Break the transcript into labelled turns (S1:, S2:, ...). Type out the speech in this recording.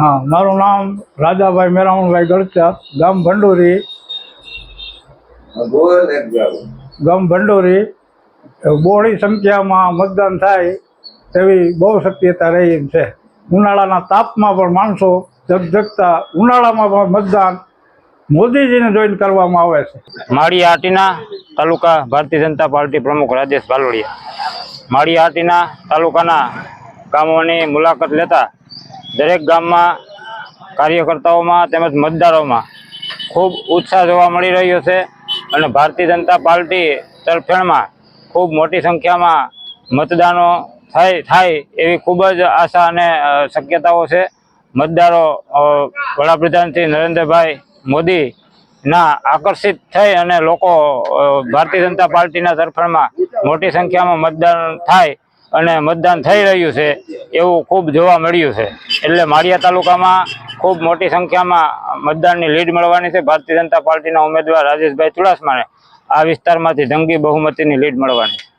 S1: હા, મારું નામ રાજાભાઈ મેરામણભાઈ ગળચા, ગામ ભંડોરી. ગામ ભંડોરી બહોળી સંખ્યામાં મતદાન થાય તેવી બહુ શક્યતા રહી છે. ઉનાળાના તાપમાં પણ માણસો જગજગતા ઉનાળામાં પણ મતદાન મોદીજીને જોઈન કરવામાં આવે છે.
S2: માળી હાટીના તાલુકા ભારતીય જનતા પાર્ટી પ્રમુખ રાજેશ ભાલોડિયા માળી હાટીના તાલુકાના ગામોની મુલાકાત લેતા દરેક ગામમાં કાર્યકર્તાઓમાં તેમજ મતદારોમાં ખૂબ ઉત્સાહ જોવા મળી રહ્યો છે અને ભારતીય જનતા પાર્ટી તરફેણમાં ખૂબ મોટી સંખ્યામાં મતદાનો થાય થાય એવી ખૂબ જ આશા અને શક્યતાઓ છે. મતદારો વડાપ્રધાન શ્રી નરેન્દ્રભાઈ મોદીના આકર્ષિત થઈ અને લોકો ભારતીય જનતા પાર્ટીના તરફેણમાં મોટી સંખ્યામાં મતદાન થાય અને મતદાન થઈ રહ્યું છે, એવું ખૂબ જોવા મળ્યું છે. એટલે માળિયા તાલુકામાં ખૂબ મોટી સંખ્યામાં મતદાનની લીડ મળવાની છે. ભારતીય જનતા પાર્ટીના ઉમેદવાર રાજેશભાઈ ચુડાસમાને આ વિસ્તારમાંથી જંગી બહુમતીની લીડ મળવાની છે.